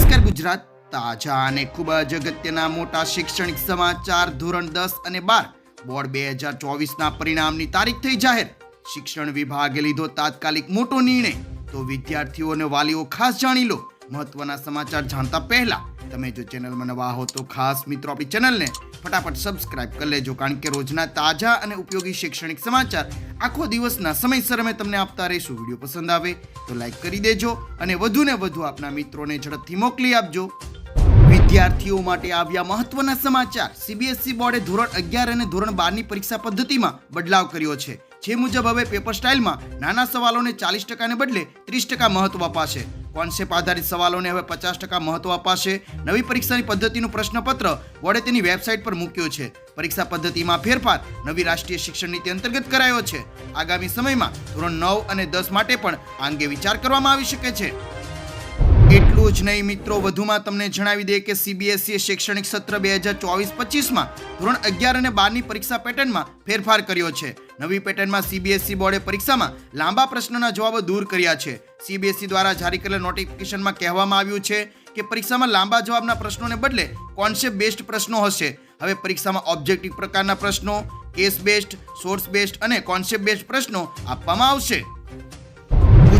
નમસ્કાર ગુજરાત, તાજા અને ખૂબ જ અગત્યના મોટા શૈક્ષણિક સમાચાર ધોરણ દસ અને બાર. બોર્ડ બે હજાર ચોવીસના પરિણામની તારીખ થઈ જાહેર. શિક્ષણ વિભાગે લીધો તાત્કાલિક મોટો નિર્ણય. તો વિદ્યાર્થીઓ અને વાલીઓ ખાસ જાણી લો. મહત્વના સમાચાર જાણતા પહેલા તમે જો ચેનલમાં નવા હો તો ખાસ મિત્રો આપણી ચેનલને ફટાફટ સબસ્ક્રાઇબ કરી લેજો, કારણ કે રોજના તાજા અને ઉપયોગી શૈક્ષણિક સમાચાર આખો દિવસના સમયસર અમે તમને આપતા રહીશું. વીડિયો પસંદ આવે તો લાઈક કરી દેજો અને વધુને વધુ આપના મિત્રોને ઝડપથી મોકલી આપજો. વિદ્યાર્થીઓ માટે આવ્યા મહત્વના સમાચાર. સીબીએસઈ બોર્ડે ધોરણ અગિયાર અને ધોરણ બારની પરીક્ષા પદ્ધતિમાં બદલાવ કર્યો છે. જે મુજબ હવે પેપર સ્ટાઇલમાં નાના સવાલોને ચાલીસ ટકાને બદલે ત્રીસ ટકા મહત્વ અપાશે. કોન્સેપ્ટ આધારિત સવાલોને હવે પચાસ ટકા મહત્વ અપાશે. નવી પરીક્ષાની પદ્ધતિનું પ્રશ્નપત્ર વડે તેની વેબસાઇટ પર મૂક્યો છે. પરીક્ષા પદ્ધતિમાં ફેરફાર નવી રાષ્ટ્રીય શિક્ષણ નીતિ અંતર્ગત કરાયો છે. આગામી સમયમાં ધોરણ નવ અને દસ માટે પણ આ અંગે વિચાર કરવામાં આવી શકે છે. એટલું જ નહીં. મિત્રો, વધુમાં તમને જણાવી દઈએ કે સીબીએસઈએ શૈક્ષણિક સત્ર બે હજાર ચોવીસ પચીસમાં ધોરણ અગિયાર અને બારની પરીક્ષા પેટર્નમાં ફેરફાર કર્યો છે. નવી પેટર્નમાં સીબીએસઈ બોર્ડે પરીક્ષામાં લાંબા પ્રશ્નોના જવાબો દૂર કર્યા છે. સીબીએસઈ દ્વારા જારી કરેલા નોટિફિકેશનમાં કહેવામાં આવ્યું છે કે પરીક્ષામાં લાંબા જવાબના પ્રશ્નોને બદલે કોન્સેપ્ટ બેસ્ડ પ્રશ્નો હશે. હવે પરીક્ષામાં ઓબ્જેક્ટિવ પ્રકારના પ્રશ્નો, કેસ બેસ્ડ, સોર્સ બેસ્ડ અને કોન્સેપ્ટ બેસ્ડ પ્રશ્નો આપવામાં આવશે.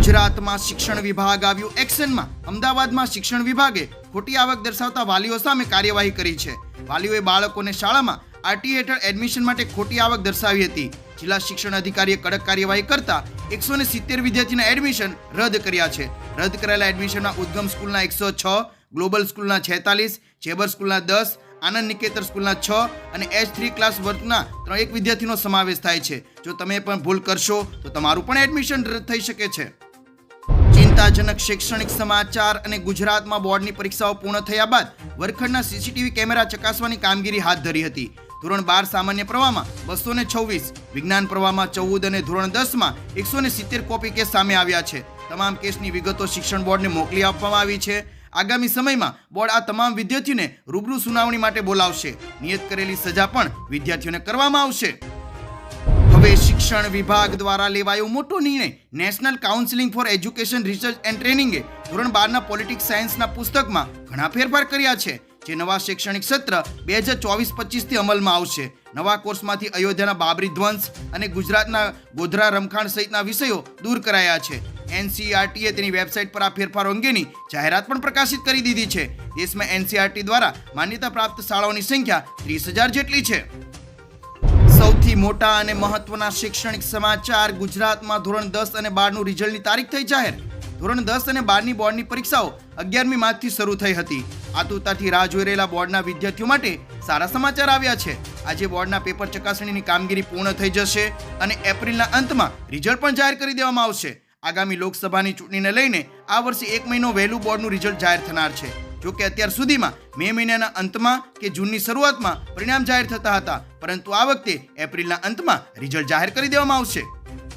ગુજરાતમાં શિક્ષણ વિભાગ આવ્યું. એક્શનમાં અમદાવાદમાં શિક્ષણ વિભાગે ખોટી આવક દર્શાવતા વાલીઓ સામે કાર્યવાહી કરી છે. વાલીઓએ બાળકોને શાળામાં આરટી હેઠળ એડમિશન માટે ખોટી આવક દર્શાવી હતી. જિલ્લા શિક્ષણ અધિકારીએ કડક કાર્યવાહી કરતા એકસો ને સિત્તેર વિદ્યાર્થીના એડમિશન રદ કર્યા છે. રદ કરાયેલા એડમિશનમાં ઉદ્ગમ સ્કૂલના એકસો છ, ગ્લોબલ સ્કૂલના છેતાલીસ, જેબર સ્કૂલના દસ, આનંદ નિકેતર સ્કૂલના છ અને એચ થ્રી ક્લાસ વર્ગના ત્રણ એક વિદ્યાર્થીનો સમાવેશ થાય છે. જો તમે પણ ભૂલ કરશો, તો તમારું પણ એડમિશન રદ થઈ શકે છે. ચિંતાજનક શૈક્ષણિક સમાચાર અને ગુજરાતમાં બોર્ડની પરીક્ષાઓ પૂર્ણ થયા બાદ વર્ગખંડના સીસીટીવી કેમેરા ચકાસવાની કામગીરી હાથ ધરી હતી. ધોરણ બાર સામાન્ય પ્રવાહમાં બસો ને છવ્વીસ, વિજ્ઞાન પ્રવાહમાં ચૌદ અને ધોરણ દસમાં એકસો ને સિત્તેર કોપી કેસ સામે આવ્યા છે. તમામ કેસની વિગતો શિક્ષણ બોર્ડને મોકલી આપવામાં આવી છે. આગામી સમયમાં બોર્ડ આ તમામ વિદ્યાર્થીઓને રૂબરૂ સુનાવણી માટે બોલાવશે. નિયત કરેલી સજા પણ વિદ્યાર્થીઓને કરવામાં આવશે. શિક્ષણ વિભાગ દ્વારા લેવાયો મોટો નિર્ણય. National counselling for education research and ટ્રેનિંગે ધોરણ બારના પોલિટિક્સ સાયન્સના પુસ્તકમાં ઘણા ફેરફાર કર્યા છે, જે નવા શૈક્ષણિક સત્ર બે હજાર ચોવીસ પચીસથી અમલમાં આવશે. નવા કોર્સમાંથી અયોધ્યાના બાબરી ધ્વંસ અને ગુજરાતના ગોધરા રમખાણ સહિતના વિષયો દૂર કરાયા છે. એનસીઆરટીએ તેની વેબસાઇટ પર આ ફેરફારો અંગેની જાહેરાત પણ પ્રકાશિત કરી દીધી છે. દેશમાં એનસીઆરટી દ્વારા માન્યતા પ્રાપ્ત શાળાઓની સંખ્યા ત્રીસ હજાર જેટલી છે. સૌથી મોટા અને મહત્વના શૈક્ષણિક સમાચાર ગુજરાતમાં ધોરણ દસ અને બારનું રિઝલ્ટની તારીખ થઈ જાહેર. ધોરણ દસ અને બારની બોર્ડની પરીક્ષાઓ અગિયારમી માર્ચથી શરૂ થઈ હતી. આતુરતાથી રાહ જોઈ રહેલા બોર્ડના વિદ્યાર્થીઓ માટે સારા સમાચાર આવ્યા છે. આજે બોર્ડના પેપર ચકાસણીની કામગીરી પૂર્ણ થઈ જશે અને એપ્રિલના અંતમાં રિઝલ્ટ પણ જાહેર કરી દેવામાં આવશે. આગામી લોકસભાની ચૂંટણીને લઈને આ વર્ષે એક મહિનો વહેલું બોર્ડનું રિઝલ્ટ જાહેર થનાર છે. જો કે અત્યાર સુધીમાં મે મહિનાના અંતમાં કે જૂનની શરૂઆતમાં પરિણામ જાહેર થતા હતા, પરંતુ આ વખતે એપ્રિલના અંતમાં રિઝલ્ટ જાહેર કરી દેવામાં આવશે.